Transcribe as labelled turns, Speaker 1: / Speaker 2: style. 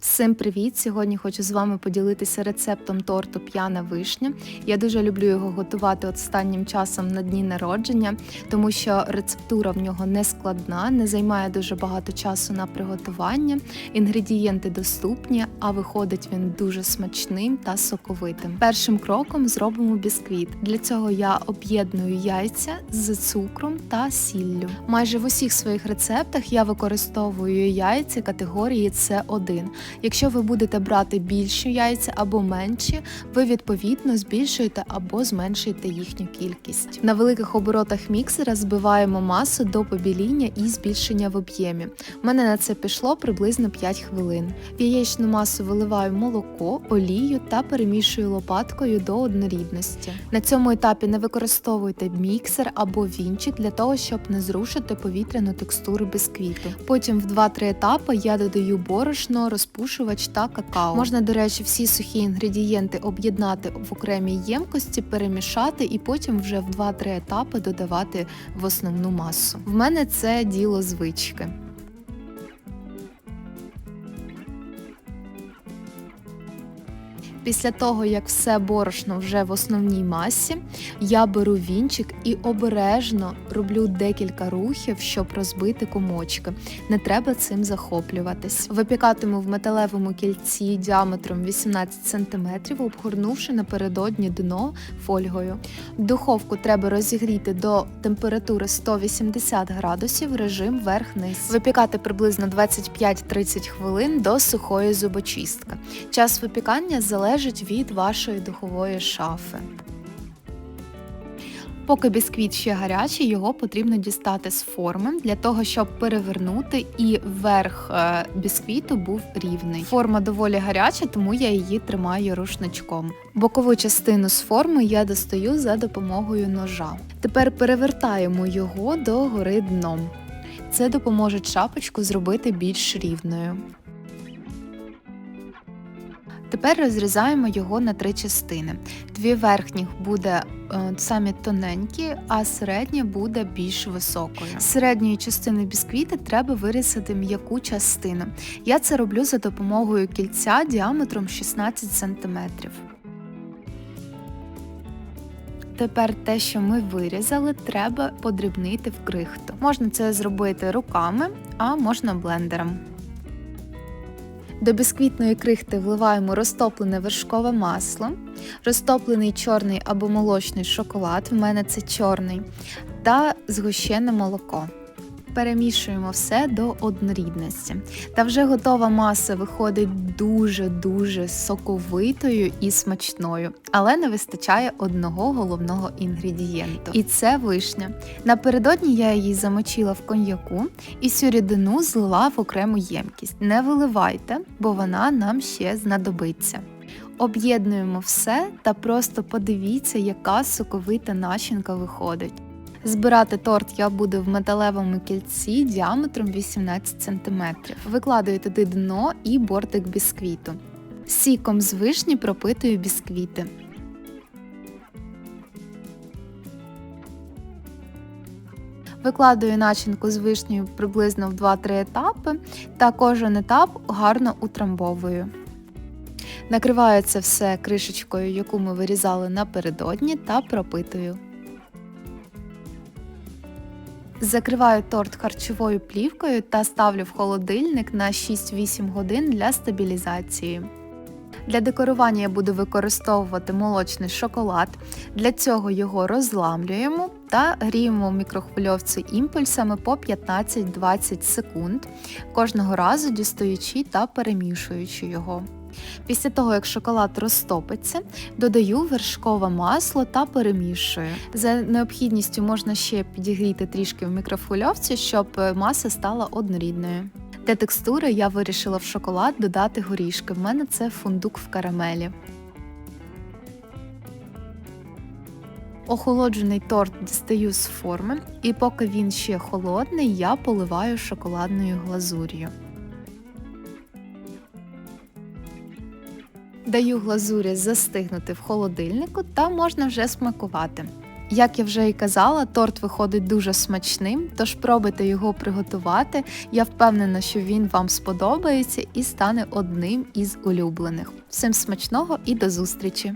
Speaker 1: Всім привіт! Сьогодні хочу з вами поділитися рецептом торту П'яна вишня. Я дуже люблю його готувати останнім часом на дні народження, тому що рецептура в нього не складна, не займає дуже багато часу на приготування. Інгредієнти доступні, а виходить він дуже смачним та соковитим. Першим кроком зробимо бісквіт. Для цього я об'єдную яйця з цукром та сіллю. Майже в усіх своїх рецептах я використовую яйця категорії С1. Якщо ви будете брати більші яйця або менші, ви відповідно збільшуєте або зменшуєте їхню кількість. На великих оборотах міксера збиваємо масу до побіління і збільшення в об'ємі. У мене на це пішло приблизно 5 хвилин. В яєчну масу виливаю молоко, олію та перемішую лопаткою до однорідності. На цьому етапі не використовуйте міксер або вінчик для того, щоб не зрушити повітряну текстуру бісквіту. Потім в 2-3 етапи я додаю борошно, розпушувач та какао. Можна, до речі, всі сухі інгредієнти об'єднати в окремій ємкості, перемішати і потім вже в 2-3 етапи додавати в основну масу. В мене це діло звички. Після того, як все борошно вже в основній масі, я беру вінчик і обережно роблю декілька рухів, щоб розбити комочки. Не треба цим захоплюватись. Випікатиму в металевому кільці діаметром 18 см, обгорнувши напередодні дно фольгою. Духовку треба розігріти до температури 180 градусів, режим верх-низ. Випікати приблизно 25-30 хвилин до сухої зубочистки. Час випікання залежить від вашої духової шафи. Поки бісквіт ще гарячий, його потрібно дістати з форми для того, щоб перевернути і верх е, бісквіту був рівний. Форма доволі гаряча, тому я її тримаю рушничком. Бокову частину з форми я достаю за допомогою ножа. Тепер перевертаємо його до гори дном. Це допоможе шапочку зробити більш рівною. Тепер розрізаємо його на три частини. Дві верхніх буде е, самі тоненькі, а середня буде більш високою. З середньої частини бісквіта треба вирізати м'яку частину. Я це роблю за допомогою кільця діаметром 16 см. Тепер те, що ми вирізали, треба подрібнити в крихту. Можна це зробити руками, а можна блендером. До бісквітної крихти вливаємо розтоплене вершкове масло, розтоплений чорний або молочний шоколад, в мене це чорний, та згущене молоко. Перемішуємо все до однорідності. Та вже готова маса виходить дуже-дуже соковитою і смачною, але не вистачає одного головного інгредієнту. І це вишня. Напередодні я її замочила в коньяку і цю рідину злила в окрему ємкість. Не виливайте, бо вона нам ще знадобиться. Об'єднуємо все та просто подивіться, яка соковита начинка виходить. Збирати торт я буду в металевому кільці діаметром 18 см. Викладаю туди дно і бортик бісквіту. Сіком з вишні пропитую бісквіти. Викладаю начинку з вишнею приблизно в 2-3 етапи та кожен етап гарно утрамбовую. Накриваю це все кришечкою, яку ми вирізали напередодні, та пропитую. Закриваю торт харчовою плівкою та ставлю в холодильник на 6-8 годин для стабілізації. Для декорування я буду використовувати молочний шоколад. Для цього його розламлюємо та гріємо в мікрохвильовці імпульсами по 15-20 секунд, кожного разу дістаючи та перемішуючи його. Після того, як шоколад розтопиться, додаю вершкове масло та перемішую. За необхідністю можна ще підігріти трішки в мікрохвильовці, щоб маса стала однорідною. Для текстури я вирішила в шоколад додати горішки. В мене це фундук в карамелі. Охолоджений торт дістаю з форми, і поки він ще холодний, я поливаю шоколадною глазур'ю. Даю глазурі застигнути в холодильнику та можна вже смакувати. Як я вже і казала, торт виходить дуже смачним, тож пробуйте його приготувати. Я впевнена, що він вам сподобається і стане одним із улюблених. Всім смачного і до зустрічі!